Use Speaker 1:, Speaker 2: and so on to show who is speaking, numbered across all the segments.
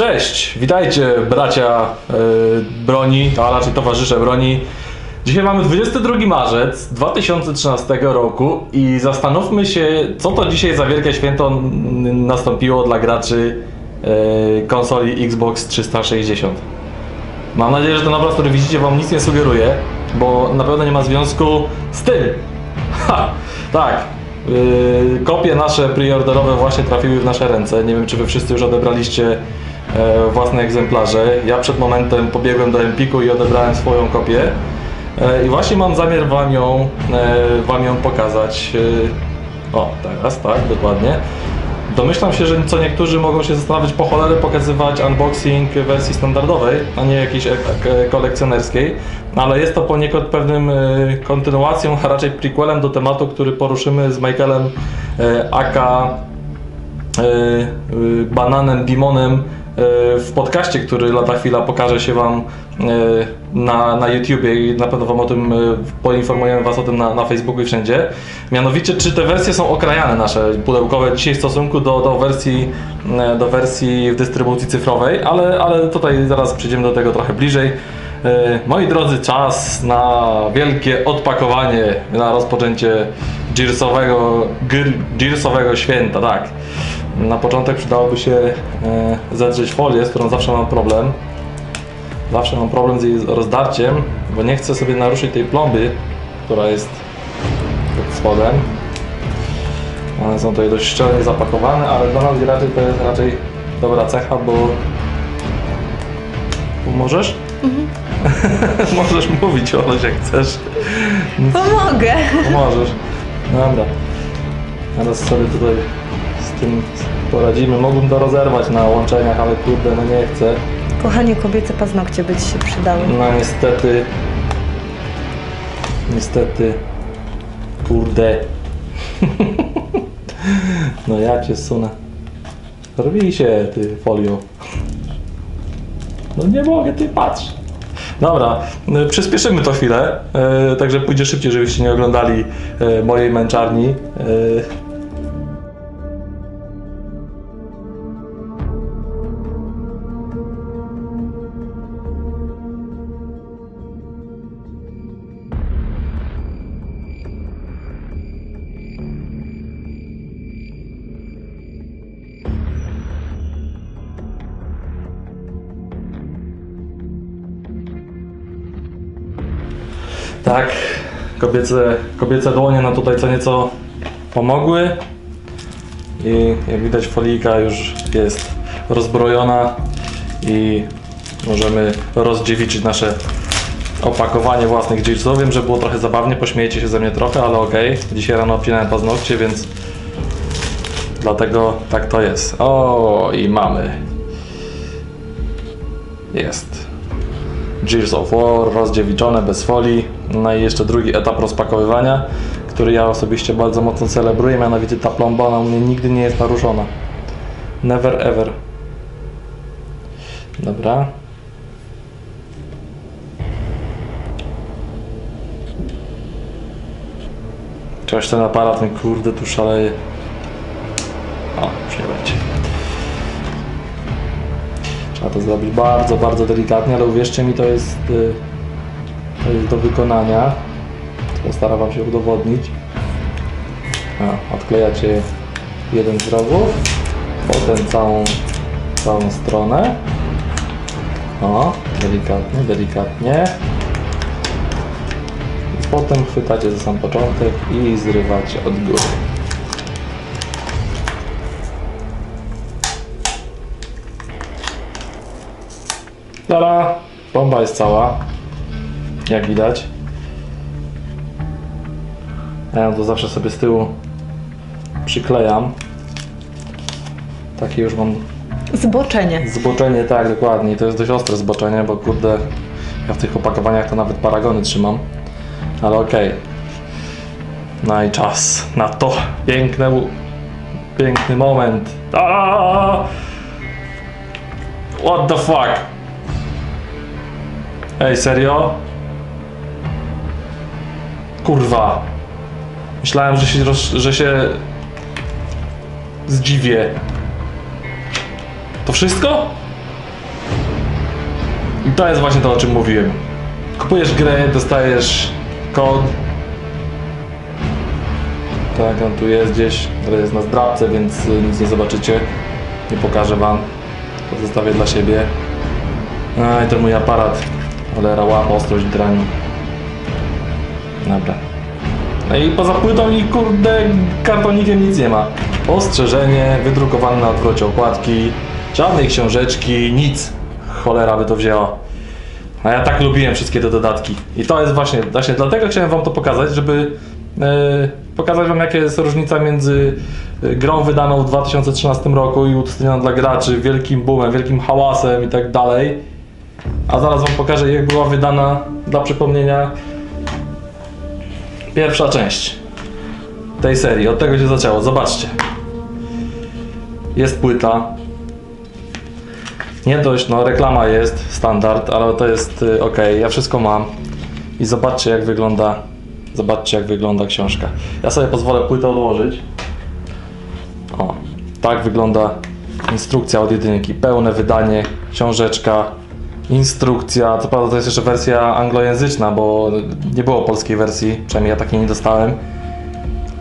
Speaker 1: Cześć, witajcie bracia yy, broni, a raczej towarzysze broni. Dzisiaj mamy 22 marzec 2013 roku i zastanówmy się, co to dzisiaj za wielkie święto nastąpiło dla graczy yy, konsoli Xbox 360. Mam nadzieję, że ten obraz, który widzicie, wam nic nie sugeruje, bo na pewno nie ma związku z tym. Ha, tak. Yy, kopie nasze preorderowe właśnie trafiły w nasze ręce. Nie wiem, czy wy wszyscy już odebraliście e, własne egzemplarze. Ja przed momentem pobiegłem do Empiku i odebrałem swoją kopię. E, I właśnie mam zamiar wam ją, e, wam ją pokazać. E, o, teraz, tak, dokładnie. Domyślam się, że co niektórzy mogą się zastanawiać po cholerę pokazywać unboxing wersji standardowej, a nie jakiejś e- e- kolekcjonerskiej, ale jest to poniekąd pewnym e, kontynuacją, a raczej prequelem do tematu, który poruszymy z Michaelem e, Aka e, e, Bananem Dimonem e, w podcaście, który lada chwila pokaże się Wam e, na, na YouTubie i na pewno Wam o tym e, poinformujemy Was o tym na, na Facebooku i wszędzie. Mianowicie, czy te wersje są okrajane nasze pudełkowe dzisiaj w stosunku do, do, wersji, e, do wersji w dystrybucji cyfrowej, ale, ale tutaj zaraz przejdziemy do tego trochę bliżej. Moi drodzy, czas na wielkie odpakowanie, na rozpoczęcie Gearsowego, Gear- Gearsowego święta, tak. Na początek przydałoby się e, zedrzeć folię, z którą zawsze mam problem. Zawsze mam problem z jej rozdarciem, bo nie chcę sobie naruszyć tej plomby, która jest pod spodem. One są tutaj dość szczelnie zapakowane, ale dla nas raczej to jest raczej dobra cecha, bo... Możesz? Możesz mówić, Oloś, jak chcesz.
Speaker 2: Pomogę.
Speaker 1: Możesz. Dobra. Teraz sobie tutaj tym poradzimy. Mógłbym to rozerwać na łączeniach, ale kurde, no nie chcę.
Speaker 2: Kochanie, kobiece paznokcie by ci się przydały.
Speaker 1: No niestety. Niestety. Kurde. No ja cię sunę. Rwij się, ty folio. No nie mogę, ty patrz. Dobra, y, przyspieszymy to chwilę, y, także pójdzie szybciej, żebyście nie oglądali y, mojej męczarni. Tak, kobiece, kobiece dłonie nam tutaj co nieco pomogły i jak widać folika już jest rozbrojona i możemy rozdziewiczyć nasze opakowanie własnych jeansów. Wiem, że było trochę zabawnie, pośmiejecie się ze mnie trochę, ale okej. Dzisiaj rano obcinałem paznokcie, więc dlatego tak to jest. O, i mamy. Jest. Gears of War rozdziewiczone bez folii. No i jeszcze drugi etap rozpakowywania, który ja osobiście bardzo mocno celebruję, mianowicie ta plomba ona u mnie nigdy nie jest naruszona. Never ever. Dobra. Cześć ten aparat, ten kurde tu szaleje. Trzeba to zrobić bardzo, bardzo delikatnie, ale uwierzcie mi, to jest, y, to jest do wykonania. Postaram Wam się udowodnić. A, odklejacie jeden z rogów, potem całą, całą stronę. O, delikatnie, delikatnie. I potem chwytacie za sam początek i zrywacie od góry. Dala, bomba jest cała, jak widać. Ja ją to zawsze sobie z tyłu przyklejam. Takie już mam
Speaker 2: Zboczenie.
Speaker 1: zboczenie, tak dokładnie. I To jest dość ostre zboczenie, bo kurde, ja w tych opakowaniach to nawet paragony trzymam. Ale okej. No i czas na to piękne, piękny moment. Aaaa! What the fuck? Ej, serio? Kurwa. Myślałem, że się, że się zdziwię. To wszystko? I to jest właśnie to, o czym mówiłem. Kupujesz grę, dostajesz kod. Tak, on tu jest gdzieś, ale jest na zdrabce, więc y, nic nie zobaczycie. Nie pokażę wam. To zostawię dla siebie. A i to mój aparat. Cholera, łap, ostrość drani. Dobra. No i poza płytą i kurde kartonikiem nic nie ma. Ostrzeżenie, wydrukowane na odwrocie okładki, żadnej książeczki, nic. Cholera by to wzięła. A ja tak lubiłem wszystkie te dodatki. I to jest właśnie, właśnie dlatego chciałem wam to pokazać, żeby e, pokazać wam jaka jest różnica między e, grą wydaną w 2013 roku i udostępnioną dla graczy, wielkim boomem, wielkim hałasem i tak dalej. A zaraz wam pokażę jak była wydana dla przypomnienia pierwsza część tej serii. Od tego się zaczęło. Zobaczcie. Jest płyta. Nie dość, no reklama jest, standard, ale to jest y, ok. Ja wszystko mam. I zobaczcie jak wygląda. Zobaczcie jak wygląda książka. Ja sobie pozwolę płytę odłożyć. O, tak wygląda instrukcja od jedynki. Pełne wydanie, książeczka, instrukcja. Co prawda to jest jeszcze wersja anglojęzyczna, bo nie było polskiej wersji, przynajmniej ja takiej nie dostałem.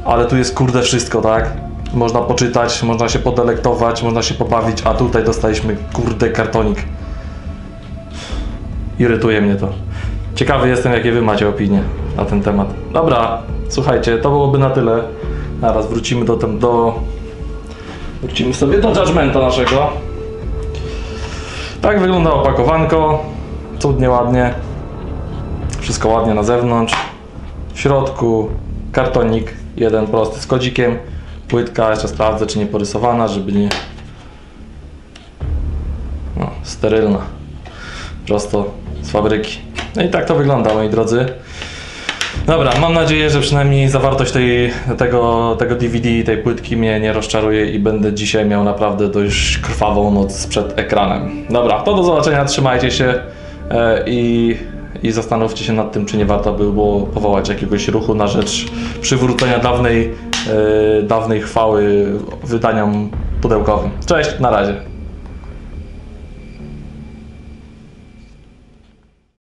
Speaker 1: Ale tu jest kurde wszystko, tak? Można poczytać, można się podelektować, można się pobawić, a tutaj dostaliśmy kurde kartonik. Irytuje mnie to. Ciekawy jestem, jakie wy macie opinie na ten temat. Dobra, słuchajcie, to byłoby na tyle. Zaraz wrócimy do, do wrócimy sobie do judgmenta naszego. Tak wygląda opakowanko. Cudnie, ładnie. Wszystko ładnie na zewnątrz. W środku kartonik, jeden prosty z kodzikiem. Płytka, jeszcze sprawdzę, czy nie porysowana, żeby nie. No, sterylna. Prosto z fabryki. No i tak to wygląda, moi drodzy. Dobra, mam nadzieję, że przynajmniej zawartość tej, tego, tego DVD, tej płytki mnie nie rozczaruje i będę dzisiaj miał naprawdę dość krwawą noc przed ekranem. Dobra, to do zobaczenia, trzymajcie się e, i, i zastanówcie się nad tym, czy nie warto by było powołać jakiegoś ruchu na rzecz przywrócenia dawnej, e, dawnej chwały wydaniom pudełkowym. Cześć, na razie.